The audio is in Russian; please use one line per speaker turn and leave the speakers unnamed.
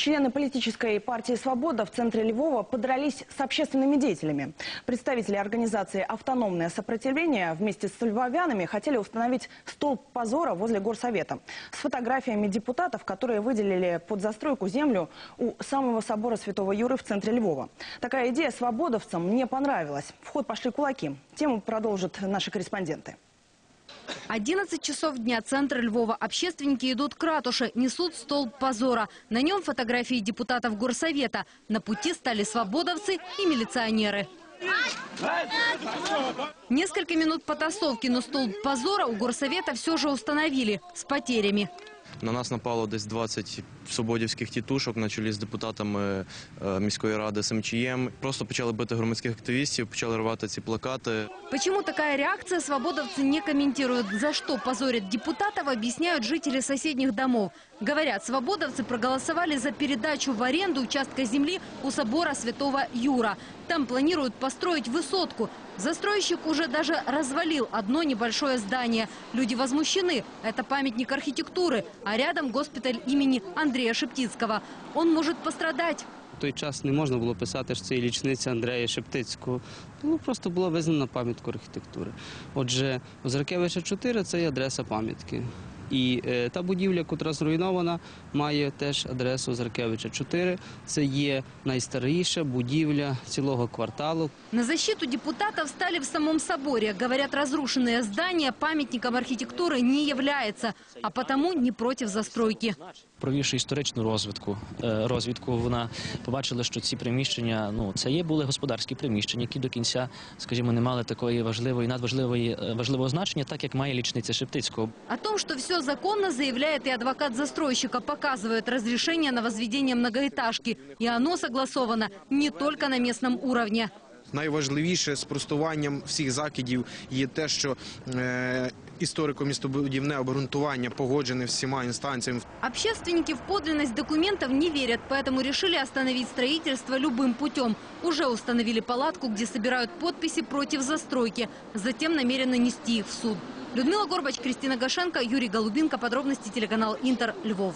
Члены политической партии «Свобода» в центре Львова подрались с общественными деятелями. Представители организации «Автономное сопротивление» вместе с львовянами хотели установить столб позора возле горсовета с фотографиями депутатов, которые выделили под застройку землю у самого собора Святого Юры в центре Львова. Такая идея свободовцам не понравилась. В ход пошли кулаки. Тему продолжат наши корреспонденты.
11 часов дня, центр Львова. Общественники идут к ратуше, несут столб позора. На нем фотографии депутатов горсовета. На пути стали свободовцы и милиционеры. Несколько минут потасовки, но столб позора у горсовета все же установили с потерями.
На нас напало десь 20 свободівських тітушок на чолі з депутатами е, міської ради Семчієм. Просто почали бити громадських активістів, почали рвати ці плакати.
Почему такая реакция, свободовцы не комментируют. За что позорят депутатов, объясняют жители соседних домов. Говорят, свободовцы проголосовали за передачу в аренду участка земли у собора Святого Юра. Там планируют построить высотку. Застройщик уже даже развалил одно небольшое здание. Люди возмущены. Это памятник архитектуры, А рядом госпіталь імені Андрія Шептицького. Он може пострадати.
В той час не можна було писати, що це і лічниця Андрея Шептицького. Ну, просто була визнана пам'ятка архітектури. Отже, Озаркевича 4 – це є адреса пам'ятки. І е, та будівля, котра зруйнована, має теж адресу Озаркевича 4. Це є найстаріша будівля цілого кварталу.
На защиту депутатов стали в самом соборе. Говорят, разрушенное здание памятником архитектуры не является, а потому не против застройки.
провівши історичну розвідку, е, розвідку, вона побачила, що ці приміщення, ну це є були господарські приміщення, які до кінця, скажімо, не мали такої важливої, надважливої е, важливого значення, так як має лічниця Шептицького.
О том, что все законно, заявляет и адвокат застройщика, показывает разрешение на возведение многоэтажки. И оно согласовано не только на местном уровне.
Найважливіше з простуванням всіх закидів є те, що е, історико-містобудівне обґрунтування погоджене всіма інстанціями.
Общественники в подлинность документов не верят, поэтому решили остановить строительство любым путем. Уже установили палатку, где собирают подписи против застройки. Затем намерены нести их в суд. Людмила Горбач, Кристина Гашенко, Юрий Голубинка. Подробности телеканал Интер, Львов.